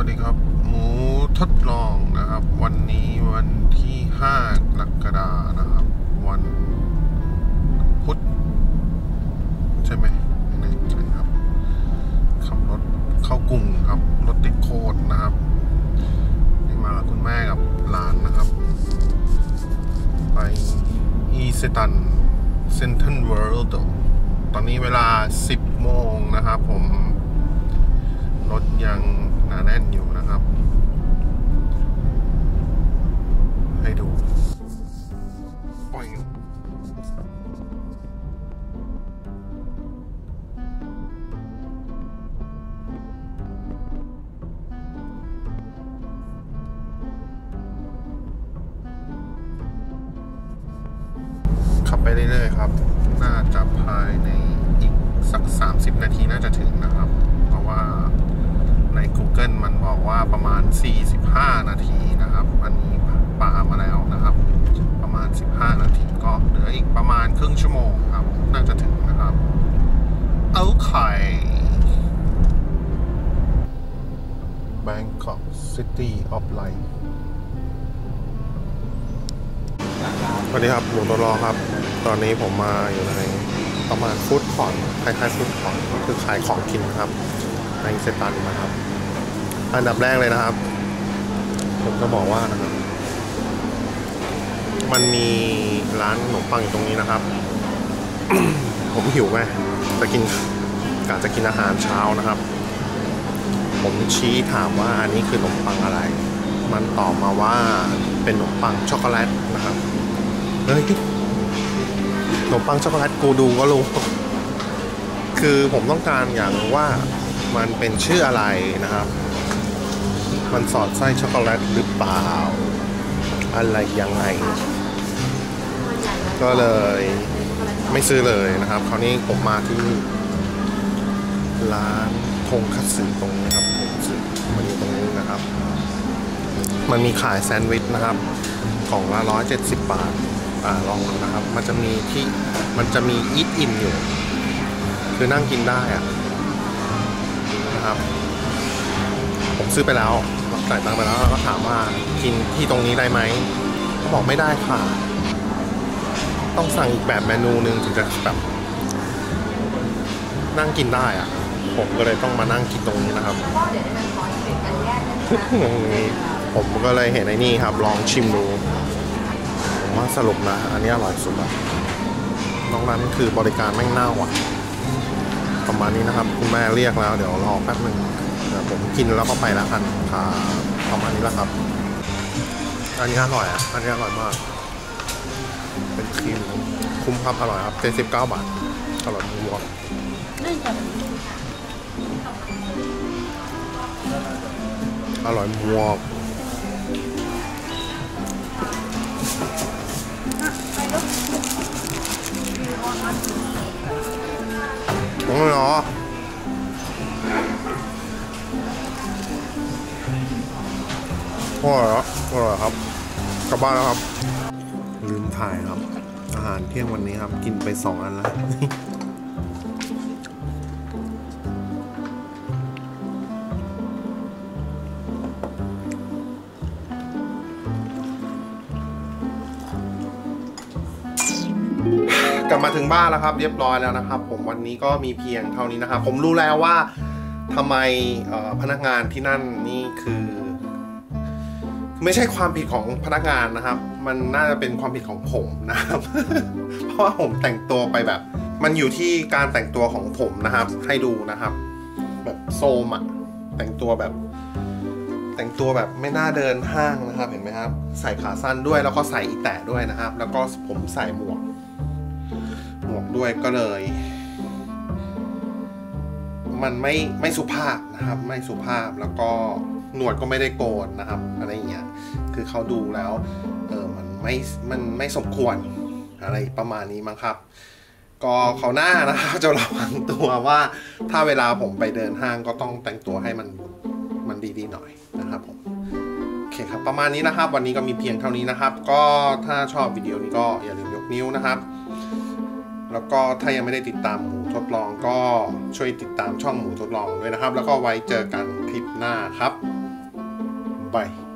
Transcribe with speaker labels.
Speaker 1: วัสดีครับ หมูทดลองนะครับ วันนี้วันที่5กรกฎานะครับ วันพุธใช่ไหมไม่แน่ครับขับรถเข้ากรุงครับรถติดโคตรนะครับนี่มากับคุณแม่กับหลานนะครับ ไปอีเซตันเซนทันเวิลด์ตอนนี้เวลา 10 โมงนะครับผม ไปเรื่อยๆครับ น่าจะภายในอีกสัก 30 นาทีน่าจะถึงนะครับ เพราะว่าใน Google มันบอกว่าประมาณ 45 นาทีนะครับ อันนี้ปามาแล้วนะครับ ประมาณ 15 นาทีก็เหลืออีกประมาณครึ่งชั่วโมงครับ น่าจะถึงนะครับ เอาไข่ Bangkok City of Light สวัสดีครับหมูตัวรอครับ ตอนนี้ผมมาอยู่ในประมาณฟู้ดคอร์ทคล้ายๆฟู้ดคอร์ทก็คือขายของกินครับในเซตันนะครับ อันดับแรกเลยนะครับ ผมจะบอกว่านะครับ มันมีร้านขนมปังอยู่ตรงนี้นะครับ ผมหิวไงจะกินกะจะกินอาหารเช้านะครับ ผมชี้ถามว่าอันนี้คือขนมปังอะไร มันตอบมาว่าเป็นขนมปังช็อกโกแลตนะครับเฮ้ย ขนมปังช็อกโกแลตกูดูก็รู้ คือผมต้องการอย่างรู้ว่ามันเป็นชื่ออะไรนะครับ มันสอดไส้ช็อกโกแลตหรือเปล่า อะไรยังไง ก็เลยไม่ซื้อเลยนะครับ คราวนี้ผมมาที่ร้านทงคัตสึตรงนี้ครับทงคัตสึมันอยู่ตรงนี้นะครับ มันมีขายแซนด์วิชนะครับ ของละร้อยเจ็ดสิบบาท อ่าลองนะครับ มันจะมีที่มันจะมีอีทอินอยู่ คือนั่งกินได้อะนะครับ ผมซื้อไปแล้วจ่ายตังค์ไปแล้วแล้วก็ถามว่ากินที่ตรงนี้ได้ไหมเขาบอกไม่ได้ค่ะ ต้องสั่งอีกแบบเมนูหนึ่งถึงจะแบบนั่งกินได้อะผมก็เลยต้องมานั่งกินตรงนี้นะครับ ผมก็เลยเห็นไอ้นี่ครับ ลองชิมดู ผมว่าสรุปนะ อันนี้อร่อยสุดละนอกนั้นคือบริการแม่งเน่าอะ ประมาณนี้นะครับ คุณแม่เรียกแล้ว เดี๋ยวรอแป๊บหนึ่งเดี๋ยวผมกินแล้วก็ไปแล้วกันค่ะประมาณนี้แล้วครับ อันนี้อร่อยอะ อันนี้อร่อยมาก เป็นครีมคุ้มครับอร่อยครับเจ็ดสิบเก้าบาทอร่อยมากอร่อยมาก โอ้ยเหรออร่อยแล้วอร่อยครับ กลับบ้านแล้วครับ ลืมถ่ายครับ อาหารเที่ยงวันนี้ครับ กินไปสองอันแล้ว กลับมาถึงบ้านแล้วครับ เรียบร้อยแล้วนะครับ ผมวันนี้ก็มีเพียงเท่านี้นะครับ ผมรู้แล้วว่าทำไมพนักงานที่นั่นนี่คือ ไม่ใช่ความผิดของพนักงานนะครับ มันน่าจะเป็นความผิดของผมนะครับ เพราะว่าผมแต่งตัวไปแบบ มันอยู่ที่การแต่งตัวของผมนะครับ ให้ดูนะครับ แบบโซมอะแต่งตัวแบบ แต่งตัวแบบไม่น่าเดินห้างนะครับเห็นไหมครับ ใส่ขาสั้นด้วยแล้วก็ใส่อีแตะด้วยนะครับ แล้วก็ผมใส่หมวก ด้วยก็เลย มันไม่ไม่สุภาพนะครับ ไม่สุภาพแล้วก็หนวดก็ไม่ได้โกนนะครับอะไรอย่างเงี้ยคือเขาดูแล้วเออมันไม่มันไม่สมควรอะไรประมาณนี้มั้งครับ ก็เขาหน้านะครับจะระวังตัวว่าถ้าเวลาผมไปเดินห้างก็ต้องแต่งตัวให้มันมันดีๆหน่อยนะครับผมโอเคครับประมาณนี้นะครับ วันนี้ก็มีเพียงเท่านี้นะครับ ก็ถ้าชอบวิดีโอนี้ก็อย่าลืมยกนิ้วนะครับ แล้วก็ถ้ายังไม่ได้ติดตามหมูทดลองก็ช่วยติดตามช่องหมูทดลองด้วยนะครับ แล้วก็ไว้เจอกันคลิปหน้าครับบาย